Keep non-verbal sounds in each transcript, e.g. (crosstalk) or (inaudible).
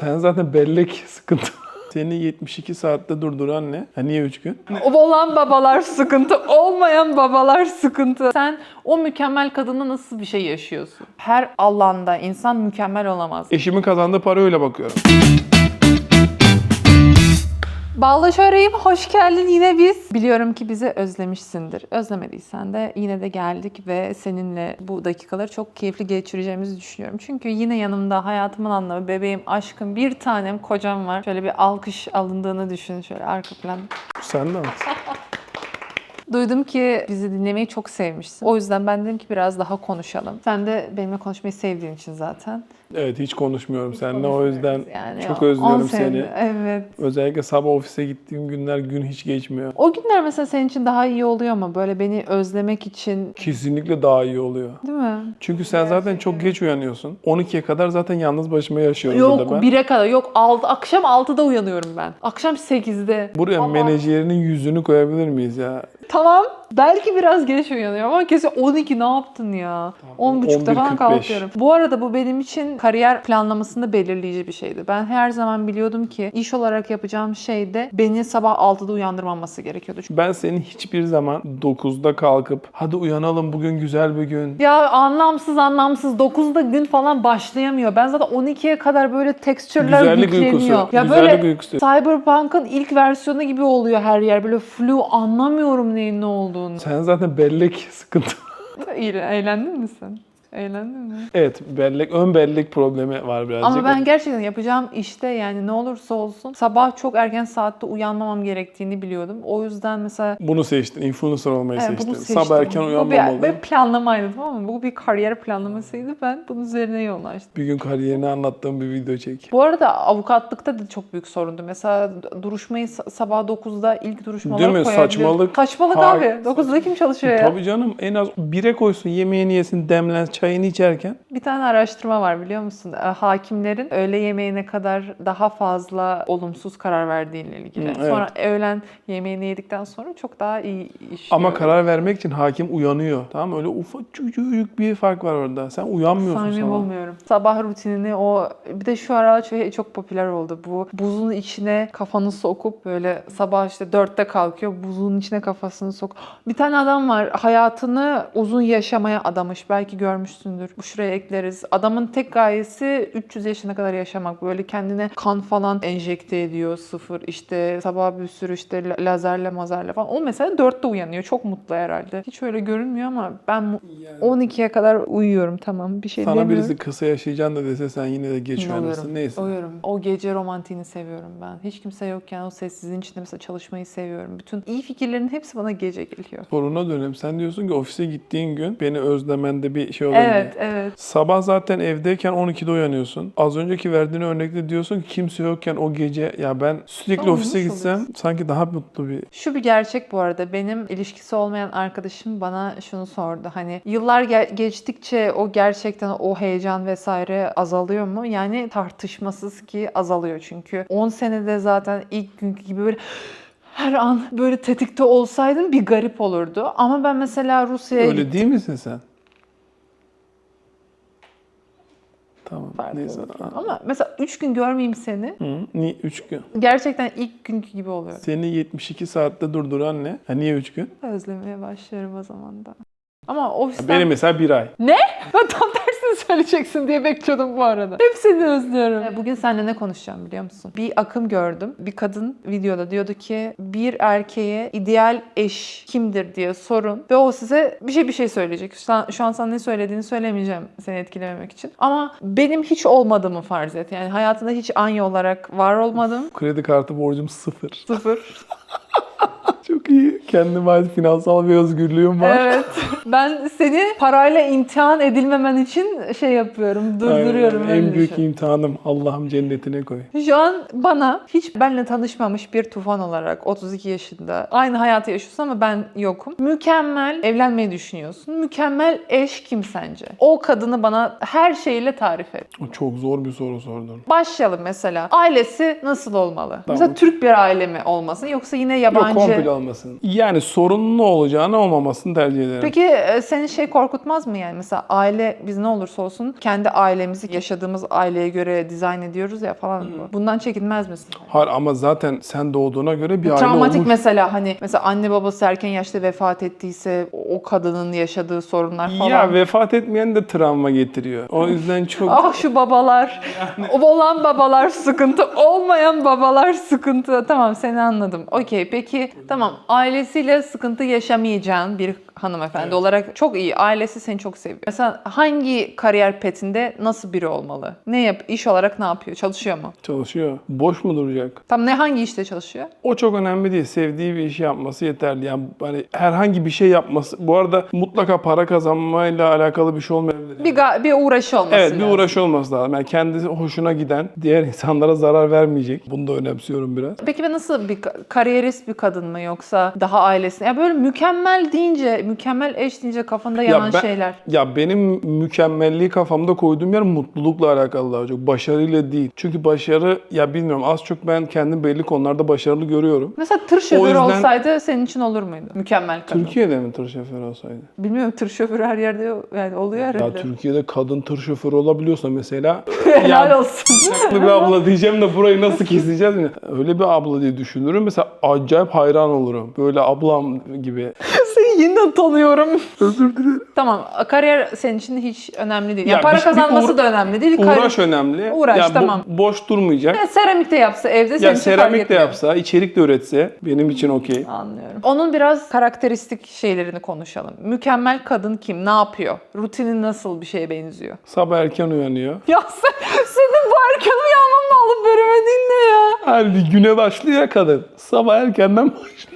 Sen zaten bellek (laughs) sıkıntı. Seni 72 saatte durduran ne? Ha niye 3 gün? Olan babalar sıkıntı, olmayan babalar sıkıntı. Sen o mükemmel kadına nasıl bir şey yaşıyorsun? Her alanda insan mükemmel olamaz. Eşimin kazandığı para öyle bakıyorum. Bağlaş arayayım, hoş geldin yine biz. Biliyorum ki bizi özlemişsindir. Özlemediysen de yine de geldik ve seninle bu dakikaları çok keyifli geçireceğimizi düşünüyorum. Çünkü yine yanımda hayatımın anlamı, bebeğim, aşkım, bir tanem, kocam var. Şöyle bir alkış alındığını düşün şöyle arka plan. Sen de mi? (laughs) Duydum ki bizi dinlemeyi çok sevmişsin. O yüzden ben dedim ki biraz daha konuşalım. Sen de benimle konuşmayı sevdiğin için zaten. Evet hiç konuşmuyorum seninle o yüzden Yani çok özlüyorum seni. Evet. Özellikle sabah ofise gittiğim günler gün hiç geçmiyor. O günler mesela senin için daha iyi oluyor mu? Böyle beni özlemek için Kesinlikle daha iyi oluyor. değil mi? Çünkü sen zaten çok geç uyanıyorsun. 12'ye kadar zaten yalnız başıma yaşıyorum burada Yok ben. 1'e kadar. Yok 6, akşam 6'da uyanıyorum ben. Akşam 8'de. Buraya Ama- menajerinin yüzünü koyabilir miyiz ya? Tamam. Belki biraz geç uyanıyorum ama kesin 12 ne yaptın ya? 10.30'da falan 11.45. kalkıyorum. Bu arada bu benim için kariyer planlamasında belirleyici bir şeydi. Ben her zaman biliyordum ki iş olarak yapacağım şeyde beni sabah 6'da uyandırmaması gerekiyordu. Çünkü Ben senin hiçbir zaman 9'da kalkıp hadi uyanalım bugün güzel bir gün. ya anlamsız anlamsız 9'da gün falan başlayamıyor. Ben zaten 12'ye kadar böyle texture'lar Güzellik yükleniyor. uykusu. Ya Güzellik böyle uykusu. Cyberpunk'ın ilk versiyonu gibi oluyor her yer. Böyle flu anlamıyorum neyin ne olduğunu. Sen zaten bellek sıkıntı. (laughs) İyi, eğlendin mi sen? Eğlendin mi? evet bellek, ön bellek problemi var birazcık. Ama ben gerçekten yapacağım işte yani ne olursa olsun sabah çok erken saatte uyanmamam gerektiğini biliyordum. O yüzden mesela Bunu seçtin, influencer olmayı Evet, seçtin. bunu seçtim. Sabah erken Bu bir, uyanmamalı. bir planlamaydı tamam mı? Bu bir kariyer planlamasıydı. Ben bunun üzerine yoğunlaştım. Bir gün kariyerini anlattığım bir video çek. Bu arada avukatlıkta da çok büyük sorundu. Mesela duruşmayı sa- sabah 9'da ilk duruşmalara Değil mi? koyabilir. Saçmalık. Saçmalık Ha- abi. 9'da kim çalışıyor ya? Tabii canım en az bire koysun yemeğini yesin demlen çayını içerken. Bir tane araştırma var biliyor musun? E, Hakimlerin öğle yemeğine kadar daha fazla olumsuz karar verdiğiyle ilgili. Hı, evet. Sonra öğlen yemeğini yedikten sonra çok daha iyi işliyor. Ama karar vermek için hakim uyanıyor. Tamam? Öyle ufak küçücük bir fark var orada. Sen uyanmıyorsun Samimi sabah. olmuyorum. Sabah rutinini o bir de şu aralar çok, çok popüler oldu. Bu buzun içine kafanı sokup böyle sabah işte dörtte kalkıyor. Buzun içine kafasını sok. Bir tane adam var hayatını uzun yaşamaya adamış. Belki görmüşsündür. Bu şuraya ekleriz. Adamın tek gayesi 300 yaşına kadar yaşamak. Böyle kendine kan falan enjekte ediyor sıfır. İşte sabah bir sürü işte la- lazerle mazerle falan. O mesela dörtte uyanıyor. Çok mutlu herhalde. Hiç öyle görünmüyor ama ben mu- 12'ye kadar uyuyorum tamam bir şey Sana demiyorum. birisi kısa yaşayacaksın da dese sen yine de geç uyanırsın. Neyse. Uyuyorum. O gece romantiğini seviyorum ben. Hiç kimse yokken o sessizliğin içinde mesela çalışmayı seviyorum. Bütün iyi fikirlerin hepsi bana gece geliyor. Soruna dönelim. Sen diyorsun ki ofise gittiğin gün beni özlemende bir şey olabilir. Evet, evet. Sabah zaten evdeyken 12'de uyanıyorsun. Az önceki verdiğin örnekte diyorsun ki kimse yokken o gece ya ben sürekli Ama ofise nasıl gitsem oluyorsun? sanki daha mutlu bir Şu bir gerçek bu arada. Benim ilişkisi olmayan arkadaşım bana şunu sordu. Hani yıllar ge- geçtikçe o gerçekten o heyecan vesaire azalıyor mu? Yani tartışmasız ki azalıyor çünkü. 10 senede zaten ilk günkü gibi böyle (gasps) her an böyle tetikte olsaydım bir garip olurdu. Ama ben mesela Rusya'ya Öyle gittim. değil misin sen? Tamam. Farklı Neyse. olur. Ama mesela 3 gün görmeyeyim seni Hı, niye 3 gün? gerçekten ilk günkü gibi oluyor. Seni 72 saatte durduran ne? Ha, niye 3 gün? Özlemeye başlıyorum o zaman da. Ama ofisten... Benim mesela 1 ay. Ben tam tersini (laughs) söyleyeceksin diye bekliyordum bu arada. Hepsini özlüyorum. Bugün seninle ne konuşacağım biliyor musun? Bir akım gördüm. Bir kadın videoda diyordu ki bir erkeğe ideal eş kimdir diye sorun ve o size bir şey bir şey söyleyecek. Şu an, şu an sana ne söylediğini söylemeyeceğim seni etkilememek için. Ama benim hiç olmadığımı farz et. Yani hayatında hiç Anya olarak var olmadım. Kredi kartı borcum sıfır. Sıfır. (laughs) Çok iyi. Kendime ait finansal bir özgürlüğüm var. Evet. Ben seni parayla imtihan edilmemen için şey yapıyorum, durduruyorum. Aynen. En büyük düşün. imtihanım Allah'ım cennetine koy. Şu an bana hiç benle tanışmamış bir tufan olarak 32 yaşında aynı hayatı yaşıyorsun ama ben yokum. Mükemmel evlenmeyi düşünüyorsun. Mükemmel eş kim sence? O kadını bana her şeyle tarif et. Çok zor bir soru sordun. Başlayalım mesela. Ailesi nasıl olmalı? Tamam. Mesela Türk bir aile mi olmasın yoksa yine Yok yabancı? komple olmasın. Yani sorunlu olacağını olmamasını tercih ederim. Peki e, seni şey korkutmaz mı yani mesela aile biz ne olursa olsun kendi ailemizi yaşadığımız aileye göre dizayn ediyoruz ya falan bu. Bundan çekinmez misin? Hayır ama zaten sen doğduğuna göre bir aile Travmatik olmuş. mesela hani mesela anne babası erken yaşta vefat ettiyse o kadının yaşadığı sorunlar falan. Ya vefat etmeyen de travma getiriyor. O yüzden çok Ah şu babalar. Olan babalar sıkıntı, olmayan babalar sıkıntı. Tamam seni anladım. Okey peki tamam ailesiyle sıkıntı yaşamayacağın bir hanımefendi olarak çok iyi. Ailesi seni çok seviyor. Mesela hangi kariyer petinde nasıl biri olmalı? Ne yap? iş olarak ne yapıyor? Çalışıyor mu? çalışıyor. Boş mu duracak? Tam ne hangi işte çalışıyor? O çok önemli değil. Sevdiği bir işi yapması yeterli. Yani hani herhangi bir şey yapması. Bu arada mutlaka para kazanmayla alakalı bir şey olmayabilir. Bir, ga- bir uğraşı olması Evet bir lazım. uğraşı olması lazım. Yani kendisi hoşuna giden, diğer (laughs) insanlara zarar vermeyecek. Bunu da önemsiyorum biraz. Peki ben nasıl bir ka- kariyerist bir kadın mı yoksa daha ailesi? Ya böyle mükemmel deyince, mükemmel eş deyince kafanda yanan ben- şeyler. Ya benim mükemmelliği kafamda koyduğum yer mutlulukla alakalı daha çok. Başarıyla değil. Çünkü başarı ya bilmiyorum az çok ben kendim belli konularda başarılı görüyorum. Mesela tır şoförü yüzden- olsaydı senin için olur muydu? Mükemmel kadın. Türkiye'de mi tır şoförü olsaydı? Bilmiyorum tır şoförü her yerde yani oluyor Ya herhalde. Türkiye'de kadın tır şoförü olabiliyorsa mesela (laughs) Helal ya olsun. (laughs) Haklı bir abla diyeceğim de burayı nasıl keseceğiz mi? Öyle bir abla diye düşünürüm. Mesela acayip hayran olurum. Böyle ablam gibi. (laughs) Seni yeniden tanıyorum. Özür dilerim. Tamam kariyer senin için hiç önemli değil. Yani Ya para bir- bir kazanması uğra- da önemli değil. Kar- Uğraş önemli. Uğraş, Ya bo- tamam. boş durmayacak. Ya seramik de yapsa evde senin Ya için fark seramik de etmiyor. yapsa, içerik de üretse benim için okey. Anlıyorum. Onun biraz karakteristik şeylerini konuşalım. Mükemmel kadın kim? Ne yapıyor? Rutini nasıl bir şeye benziyor? Sabah erken uyanıyor. Ya sen, senin bu erken uyanmanla alıp veremediğin ne ya? Halbuki güne başlıyor ya kadın. Sabah erkenden başlıyor.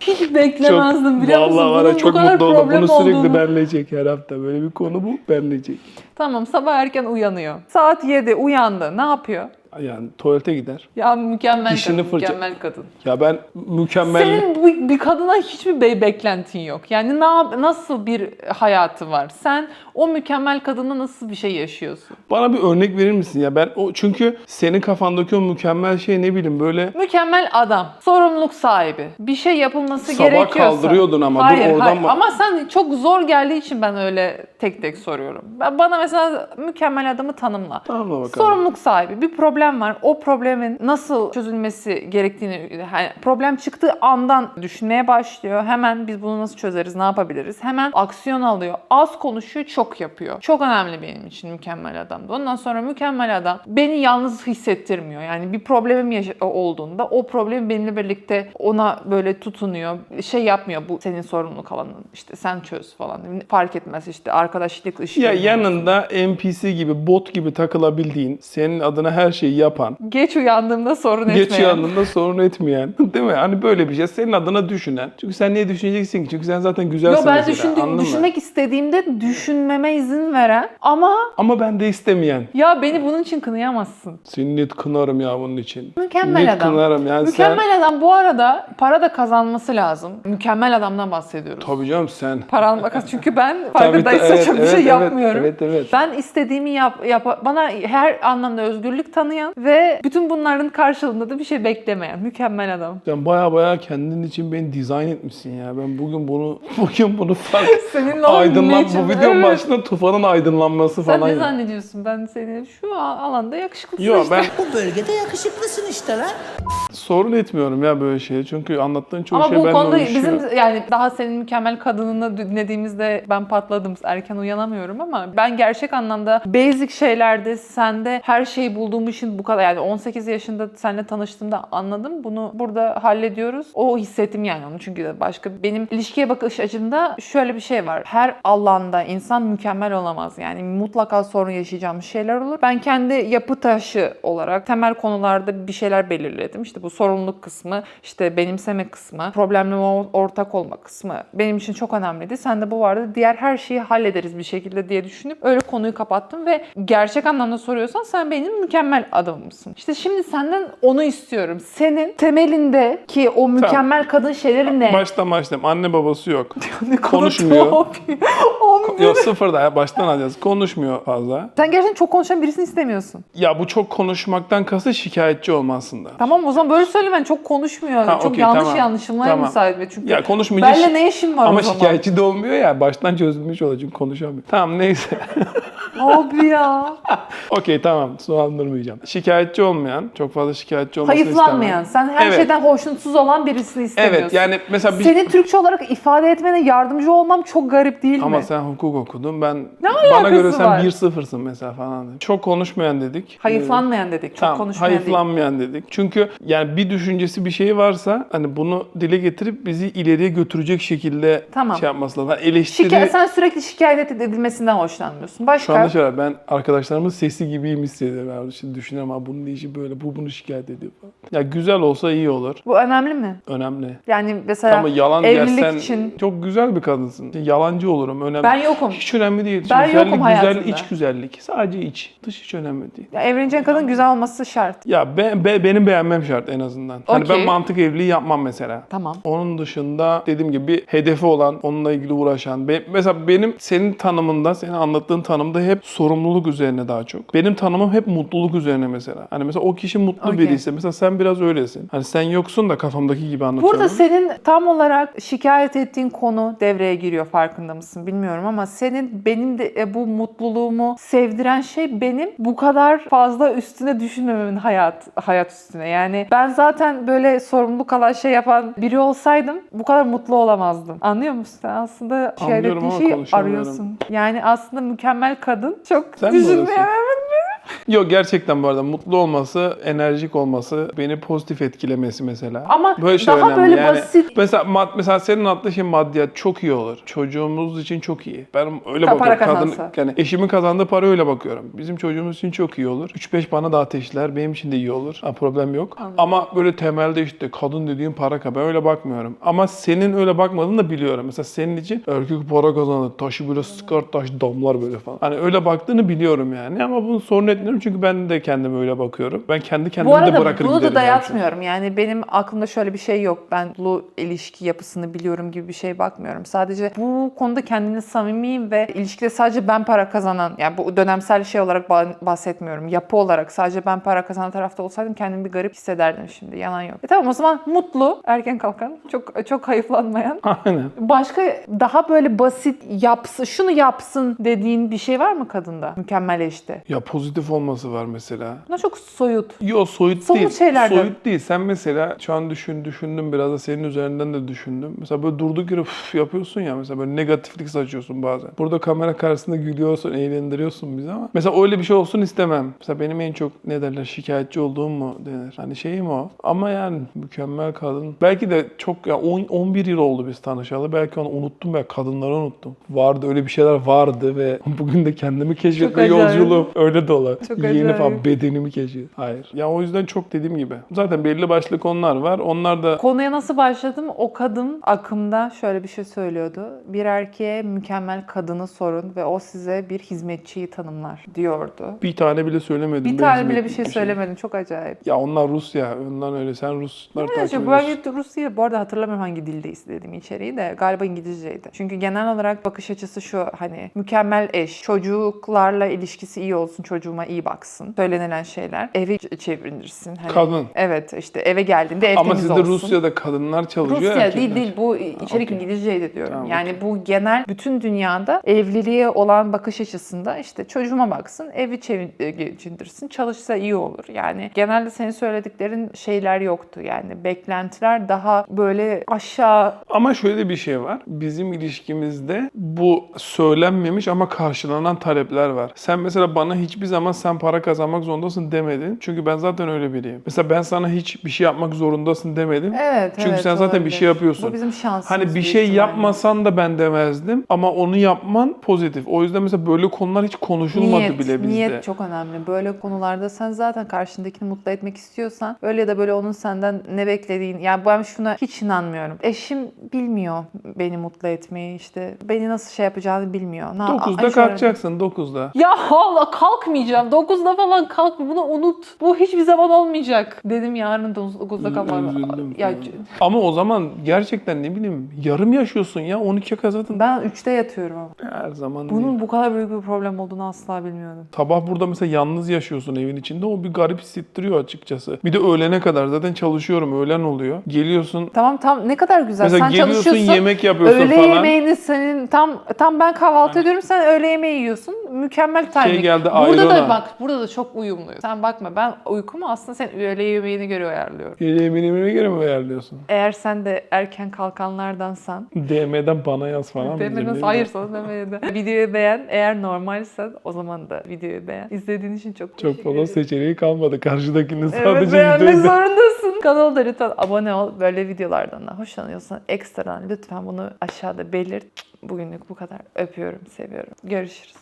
Hiç beklemezdim biliyor musun? Vallahi var Bunun bu çok kadar mutlu oldum. problem Bunu sürekli olduğunu. benleyecek her hafta. Böyle bir konu bu benleyecek. Tamam sabah erken uyanıyor. Saat 7 uyandı. Ne yapıyor? Yani tuvalete gider. Ya mükemmel Dişini kadın, fırça- mükemmel kadın. Ya ben mükemmel... Senin bu, bir kadına hiçbir be- beklentin yok. Yani ne yap- nasıl bir hayatı var? Sen o mükemmel kadınla nasıl bir şey yaşıyorsun? Bana bir örnek verir misin ya? Ben o çünkü senin kafandaki o mükemmel şey ne bileyim böyle Mükemmel adam, sorumluluk sahibi. Bir şey yapılması Sabah gerekiyorsa. kaldırıyordun ama, dur Hayır, oradan hayır. Ama sen çok zor geldiği için ben öyle tek tek soruyorum. Ben, bana mesela mükemmel adamı tanımla. Tamam bakalım. Sorumluluk sahibi bir problem var. O problemin nasıl çözülmesi gerektiğini yani problem çıktığı andan düşünmeye başlıyor. Hemen biz bunu nasıl çözeriz, ne yapabiliriz? Hemen aksiyon alıyor. Az konuşuyor, çok yapıyor. Çok önemli benim için mükemmel adamdı. Ondan sonra mükemmel adam beni yalnız hissettirmiyor. Yani bir problemim olduğunda o problemi benimle birlikte ona böyle tutunuyor. Şey yapmıyor bu senin sorumluluk alanın. İşte sen çöz falan. Fark etmez işte arkadaşlık ışığı. ya yanında NPC gibi bot gibi takılabildiğin, senin adına her şeyi yapan, Geç uyandığımda sorun etmeyen. geç uyandığında sorun etmeyen, (laughs) değil mi? Hani böyle bir şey senin adına düşünen. Çünkü sen niye düşüneceksin ki? Çünkü sen zaten Yo güzelsin ben mesela. düşündüğüm, anladın mı? düşünmek istediğimde düşünmeme izin veren ama Ama ben de istemeyen. ya beni bunun için kınayamazsın. Seni net kınarım ya bunun için. Mükemmel net adam. kınarım yani Mükemmel adam bu arada para da kazanması lazım. Mükemmel adamdan bahsediyoruz. sen. Tabii canım sen. Para almak çünkü ben farkındaysa evet, çok bir evet, şey evet, yapmıyorum. Evet evet. Ben istediğimi yap, yap bana her anlamda özgürlük tanıyan ve bütün bunların karşılığında da bir şey beklemeyen mükemmel adam. Sen baya baya kendin için beni dizayn etmişsin ya. Ben bugün bunu (laughs) bugün bunu fark (laughs) Seninle aydınlan bu videonun Evet. başında Tufan'ın aydınlanması Sen falan. ne ya. zannediyorsun? Ben seni şu alanda yakışıklısın Yok işte. ben Bu bölgede yakışıklısın işte lan. sorun etmiyorum ya böyle şeye. Çünkü anlattığın çoğu Ama şey bu benimle konuda uyuşuyor. bizim yani daha senin mükemmel kadınını dinlediğimizde ben patladım. Erken uyanamıyorum ama ben gerçek anlamda basic şeylerde sende her şeyi bulduğum için bu kadar yani 18 yaşında seninle tanıştığımda anladım. Bunu burada hallediyoruz. O hissettim yani onu çünkü başka benim ilişkiye bakış açımda şöyle bir şey var. Her alanda insan mükemmel olamaz. Yani mutlaka sorun yaşayacağım şeyler olur. Ben kendi yapı taşı olarak temel konularda bir şeyler belirledim. İşte bu sorumluluk kısmı, işte benimseme kısmı, problemle ortak olma kısmı benim için çok önemliydi. Sen de bu vardı. Diğer her şeyi hallederiz bir şekilde diye düşünüp öyle konuyu kapattım ve gerçek anlamda soruyorsan sen benim mükemmel adamımsın. İşte şimdi senden onu istiyorum. Senin temelinde ki o mükemmel kadın şeyleri ne? (laughs) Baştan başlayayım. Anne babası yok. (laughs) Ne kadar konuşmuyor. (laughs) tuhaf. Onu Yok sıfırda ya baştan alacağız. Konuşmuyor fazla. Sen gerçekten çok konuşan birisini istemiyorsun. Ya bu çok konuşmaktan kası şikayetçi olma aslında. Tamam o zaman böyle söylemen çok konuşmuyor. Ha, çok okey, yanlış tamam. yanlışılmaya Tamam. müsait. ve Çünkü Ya konuşmayınca benle ne işin var ama o zaman? Şikayetçi de olmuyor ya. Baştan çözülmüş oluyor çünkü konuşamıyor. Tamam neyse. (laughs) Abi ya. (laughs) Okey tamam sulandırmayacağım. Şikayetçi olmayan, çok fazla şikayetçi olmasını Hayıflanmayan. Sen her Evet. şeyden hoşnutsuz olan birisini istemiyorsun. Evet yani mesela bir... Senin Türkçe olarak ifade etmene yardımcı olmam çok garip değil Ama mi? sen hukuk okudun. Ben Ne bana alakası göre sen var? 1-0'sın mesela falan. dedim. Çok konuşmayan dedik. Hayıflanmayan dedik. Çok Tamam, konuşmayan değil. hayıflanmayan dedik. Çünkü yani bir düşüncesi bir şey varsa hani bunu dile getirip bizi ileriye götürecek şekilde Tamam. şey yapması lazım. Yani eleştiri Şikayet, sen sürekli şikayet edilmesinden hoşlanmıyorsun. Başka? şu anda şöyle ben arkadaşlarımın sesi gibiyim hissediyorum. Yani şimdi düşünüyorum ha bunun işi böyle bu bunu şikayet ediyor falan. Ya güzel olsa iyi olur. Bu önemli mi? Önemli. Yani mesela Ama yalan evlilik dersen için çok güzel bir kadınsın. Yalancı olurum. Önemli. ben yokum. Hiç önemli değil. Ben güzellik, yokum güzel, hayatında. iç güzellik. Sadece iç. Dış hiç önemli değil. Ya evleneceğin kadın güzel olması şart. Ya be, be- benim beğenmem şart en azından. Hani ben mantık evliliği yapmam mesela. Tamam. Onun dışında dediğim gibi bir hedefi olan, onunla ilgili uğraşan. Be- mesela benim senin tanımında, senin anlattığın tanımda hep sorumluluk üzerine daha çok. Benim tanımım hep mutluluk üzerine mesela. Hani mesela o kişi mutlu Okey. biriyse mesela sen biraz öylesin. Hani sen yoksun da kafamdaki gibi anlatıyorum. Burada senin tam olarak şikayet ettiğin konu devreye giriyor farkında mısın bilmiyorum ama senin benim de e, bu mutluluğumu sevdiren şey benim bu kadar fazla üstüne düşünmememin hayat hayat üstüne. Yani ben zaten böyle sorumluluk alan şey yapan biri olsaydım bu kadar mutlu olamazdım. Anlıyor musun? Aslında şikayet ettiğin şeyi arıyorsun. Yani aslında mükemmel kadın çok Sen düşünmeye (laughs) Yok gerçekten bu arada mutlu olması, enerjik olması, beni pozitif etkilemesi mesela. Ama şey daha önemli. böyle Yani basit Mesela mad- mesela senin attığın şey maddiyat çok iyi olur. Çocuğumuz için çok iyi. Ben öyle para bakıyorum. Kadın, kazansa. yani eşimin kazandığı para öyle bakıyorum. Bizim çocuğumuz için çok iyi olur. 3-5 bana da ateşler. Benim için de iyi olur. Ha, problem yok. Anladım. Ama böyle temelde işte kadın dediğin para. Ben öyle bakmıyorum. Ama senin öyle bakmadığını da biliyorum. Mesela senin için erkek para kazanır. Taşı böyle sıkar taş damlar böyle falan. Hani öyle baktığını biliyorum yani. Ama bunu sorun etmiyorum çünkü ben de kendime öyle bakıyorum. Ben kendi kendimi Bu de arada bırakır bunu da yani. dayatmıyorum. Yani benim aklımda şöyle bir şey yok. Ben bu ilişki yapısını biliyorum gibi bir şey bakmıyorum. Sadece bu konuda kendini samimiyim ve ilişkide sadece ben para kazanan, yani bu dönemsel şey olarak ba- bahsetmiyorum. Yapı olarak sadece ben para kazanan tarafta olsaydım kendimi bir garip hissederdim şimdi. Yalan yok. E tamam o zaman mutlu, erken kalkan, çok çok hayıflanmayan. (laughs) Aynen. Başka daha böyle basit yapsın, şunu yapsın dediğin bir şey var mı kadında? Mükemmel eşte. Ya pozitif olması var mesela. Bunlar çok soyut. Yo soyut Somut değil. şeylerden. Soyut değil. Sen mesela şu an düşün, düşündüm biraz da senin üzerinden de düşündüm. Mesela böyle durduk yere "Üf" yapıyorsun ya mesela böyle negatiflik saçıyorsun bazen. Burada kamera karşısında gülüyorsun, eğlendiriyorsun bizi ama mesela öyle bir şey olsun istemem. Mesela benim en çok ne derler şikayetçi olduğum mu denir. Hani şeyim o. Ama yani mükemmel kadın. Belki de çok ya 10 11 yıl oldu biz tanışalı. Belki onu unuttum veya kadınları unuttum. Vardı öyle bir şeyler vardı ve (laughs) bugün de kendimi keşfetme yolculuğum öyle dolu. Çok Yeni acayip. falan bedenimi keşfet. Hayır. Ya o yüzden çok dediğim gibi. Zaten belli başlı konular var. Onlar da Konuya nasıl başladım? O kadın akımda şöyle bir şey söylüyordu. Bir erkeğe mükemmel kadını sorun ve o size bir hizmetçiyi tanımlar diyordu. bir tane bile söylemedim. Bir tane bile bir şey söylemedin. Çok acayip. Ya onlar Rus ya. Ondan öyle. Sen Ruslar takip Neyse bu ediyorsun. arada Rusya bu arada hatırlamıyorum hangi dilde izlediğim içeriği de galiba İngilizceydi. Çünkü genel olarak bakış açısı şu hani mükemmel eş, çocuklarla ilişkisi iyi olsun, çocuğuma iyi baksın. Söylenilen şeyler. Evi ç- çevirdirsin. Hani, Kadın. Evet işte eve geldiğinde ev Ama temiz sizde olsun. Rusya'da kadınlar çalışıyor. Rusya erkekler. değil değil bu içerik okey. İngilizceydi diyorum. Tamam, yani bu genel bütün dünyada evliliğe olan bakış açısında işte çocuğuma baksın, evi çevir- geçindirsin, çalışsa iyi olur. Yani genelde senin söylediklerin şeyler yoktu. Yani beklentiler daha böyle aşağı Ama şöyle bir şey var. Bizim ilişkimizde bu söylenmemiş ama karşılanan talepler var. Sen mesela bana hiçbir zaman sen para kazanmak zorundasın demedin. Çünkü ben zaten öyle biriyim. Mesela ben sana hiç bir şey yapmak zorundasın demedim. Evet, Çünkü evet, sen zaten bir olabilir. şey yapıyorsun. Bu bizim şansımız. Hani bir şey ihtimalle. yapmasan da ben demezdim ama onu yapman pozitif. O yüzden mesela böyle konular hiç konuşulmadı Niyet, bile bizde. niyet çok önemli. Böyle konularda sen zaten karşındakini mutlu etmek istiyorsan öyle ya da böyle onun senden ne beklediğin yani ben şuna hiç inanmıyorum. Eşim bilmiyor beni mutlu etmeyi işte beni nasıl şey yapacağını bilmiyor. Ne, 9'da Ay, şöyle- kalkacaksın 9'da. Ya Allah kalkmayacağım. Ya 9'da falan kalk bunu unut. Bu hiçbir zaman olmayacak. Dedim yarın 9'da kalkmam. Ya. Ama o zaman gerçekten ne bileyim yarım yaşıyorsun ya 12'ye kadar zaten ben 3'te yatıyorum ama. her zaman Bunun değil. bu kadar büyük bir problem olduğunu asla bilmiyordum. Sabah burada mesela yalnız yaşıyorsun evin içinde o bir garip hissettiriyor açıkçası. Bir de öğlene kadar zaten çalışıyorum öğlen oluyor. Geliyorsun Tamam tam ne kadar güzel. mesela sen geliyorsun çalışıyorsun. yemek yapıyorsun Öğle falan. yemeğini senin tam tam ben kahvaltı ediyorum sen öğle yemeği yiyorsun. Mükemmel timing. Şey geldi, burada ayrona. da bak burada da çok uyumluyuz. Sen bakma ben uykumu aslında sen öğle yemeğine göre ayarlıyorum. Yemeğine göre mi ayarlıyorsun? Eğer sen de erken kalkanlardansan DM'den bana yaz falan. ne hayır sana demeden. Videoyu beğen. Eğer normalsen o zaman da videoyu beğen. İzlediğin için çok Çok teşekkür fazla ederim. seçeneği kalmadı. Karşıdakinin Evet sadece beğenmek videoyu zorundasın. Kanala da lütfen abone ol. Böyle videolardan da hoşlanıyorsan ekstradan lütfen bunu aşağıda belirt. Bugünlük bu kadar. Öpüyorum, seviyorum. Görüşürüz.